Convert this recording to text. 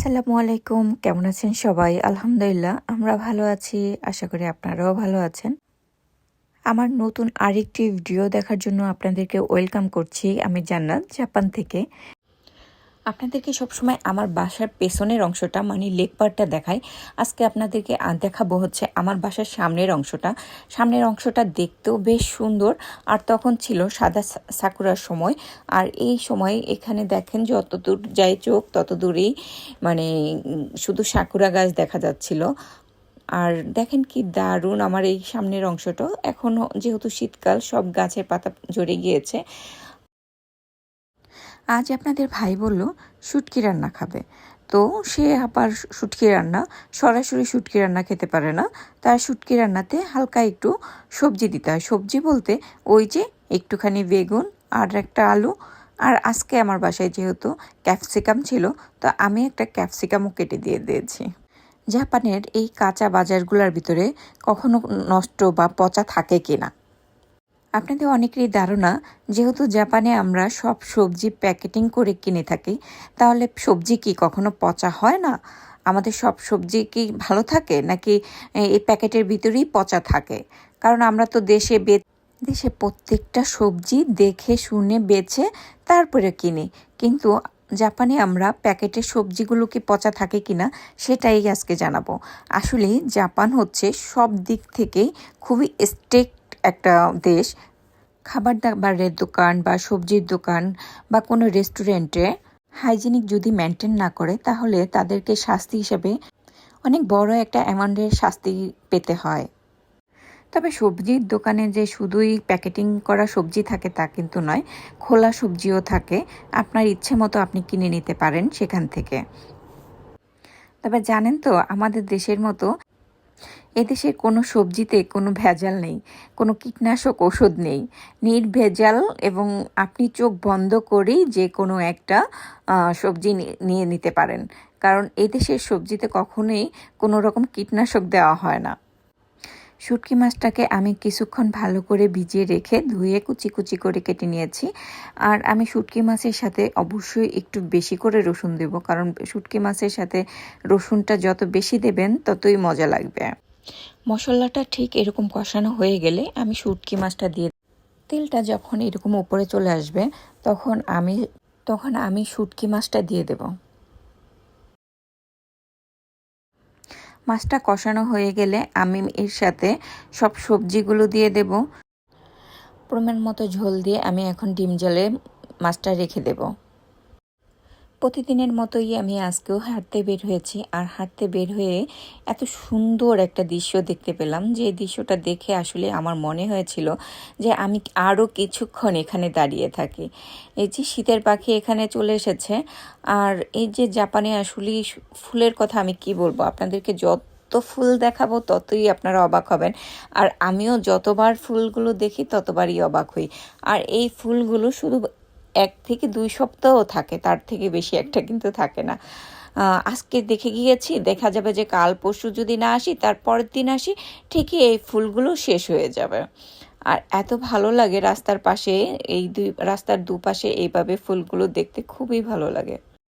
আসসালামু আলাইকুম। কেমন আছেন সবাই? আলহামদুলিল্লাহ, আমরা ভালো আছি। আশা করি আপনারাও ভালো আছেন। আমার নতুন আরেকটি ভিডিও দেখার জন্য আপনাদেরকে ওয়েলকাম করছি আমি জান্নাত জাপান থেকে। আপনাদেরকে সবসময় আমার বাসার পেছনের অংশটা মানে লেক পার্টটা দেখাই। আজকে আপনাদেরকে দেখাবো হচ্ছে আমার বাসার সামনের অংশটা। সামনের অংশটা দেখতেও বেশ সুন্দর। আর তখন ছিল সাদা সাকুরার সময়। আর এই সময় এখানে দেখেন যত দূর যায় চোখ তত দূরেই মানে শুধু সাকুরা গাছ দেখা যাচ্ছিল। আর দেখেন কি দারুণ আমার এই সামনের অংশটা। এখনও যেহেতু শীতকাল, সব গাছের পাতা ঝরে গিয়েছে। আজ আপনাদের ভাই বলল, শুটকি রান্না খাবে। তো সে আবার শুটকি রান্না, সরাসরি শুটকি রান্না খেতে পারে না। তার শুটকি রান্নাতে হালকা একটু সবজি দিতে হয়। সবজি বলতে ওই যে একটুখানি বেগুন আর একটা আলু। আর আজকে আমার বাসায় যেহেতু ক্যাপসিকাম ছিল, তো আমি একটা ক্যাপসিকামও কেটে দিয়ে দিয়েছি। জাপানের এই কাঁচা বাজারগুলোর ভিতরে কখনো নষ্ট বা পচা থাকে কিনা? আপনাদের অনেকেরই ধারণা, যেহেতু জাপানে আমরা সব সবজি প্যাকেটিং করে কিনে থাকি, তাহলে সবজি কি কখনো পচা হয় না? আমাদের সব সবজি কি ভালো থাকে, নাকি এই প্যাকেটের ভিতরেই পচা থাকে? কারণ আমরা তো দেশে বে, দেশে প্রত্যেকটা সবজি দেখে, শুনে, বেছে, তারপরে কিনি। কিন্তু জাপানে আমরা প্যাকেটের সবজিগুলো কি পচা থাকে কিনা, সেটাই আজকে জানাব। আসলে জাপান হচ্ছে সব দিক থেকেই খুবই স্ট্রিক্ট একটা দেশ, খাবার দাবারের দোকান বা সবজির দোকান বা কোনো রেস্টুরেন্টে হাইজিনিক যদি মেনটেন না করে, তাহলে তাদেরকে শাস্তি হিসেবে অনেক বড় একটা অ্যামাউন্টের শাস্তি পেতে হয়। তবে সবজির দোকানে যে শুধুই প্যাকেটিং করা সবজি থাকে তা কিন্তু নয়, খোলা সবজিও থাকে। আপনার ইচ্ছে মতো আপনি কিনে নিতে পারেন সেখান থেকে। তবে জানেন তো, আমাদের দেশের মতো এদেশে কোনো সবজিতে কোনো ভেজাল নেই, কোনো কীটনাশক ওষুধ নেই। নির্ভেজাল এবং আপনি চোখ বন্ধ করেই যে কোনো একটা সবজি নিয়ে নিতে পারেন। কারণ এদেশের সবজিতে কখনোই কোনো রকম কীটনাশক দেওয়া হয় না। শুটকি মাছটাকে আমি কিছুক্ষণ ভালো করে ভিজিয়ে রেখে ধুয়ে কুচি কুচি করে কেটে নিয়েছি। আর আমি শুটকি মাছের সাথে অবশ্যই একটু বেশি করে রসুন দেব, কারণ শুটকি মাছের সাথে রসুনটা যত বেশি দেবেন ততই মজা লাগবে। মশলাটা ঠিক এরকম কষানো হয়ে গেলে আমি শুটকি মাছটা দিয়ে তেলটা যখন এরকম উপরে চলে আসবে, তখন আমি তখন আমি শুটকি মাছটা দিয়ে দেব। মাছটা কষানো হয়ে গেলে আমি এর সাথে সব সবজিগুলো দিয়ে দেব। পরিমাণ মতো ঝোল দিয়ে আমি এখন ডিম জলে মাছটা রেখে দেব। প্রতিদিনের মতোই আমি আজকেও হাঁটতে বের হয়েছি আর হাঁটতে বের হয়ে এত সুন্দর একটা দৃশ্য দেখতে পেলাম যে দৃশ্যটা দেখে আসলে আমার মনে হয়েছিল যে আমি আরও কিছুক্ষণ এখানে দাঁড়িয়ে থাকি। এই যে শীতের পাখি এখানে চলে এসেছে আর এই যে জাপানে আসলে ফুলের কথা আমি কি বলব? আপনাদেরকে যত যত ফুল দেখাবো ততই আপনারা অবাক হবেন আর আমিও যতবার ফুলগুলো দেখি ততবারই অবাক হই। আর এই ফুলগুলো শুধু এক থেকে দুই সপ্তাহ থাকে, তার থেকে বেশি একটা কিন্তু থাকে না। আজকে দেখে গিয়েছি, দেখা যাবে যে কাল পরশু যদি না আসি, তার পরের দিন আসি, ঠিকই এই ফুলগুলো শেষ হয়ে যাবে। আর এত ভালো লাগে রাস্তার পাশে, এই দুই, রাস্তার দুপাশে এইভাবে ফুলগুলো দেখতে খুবই ভালো লাগে।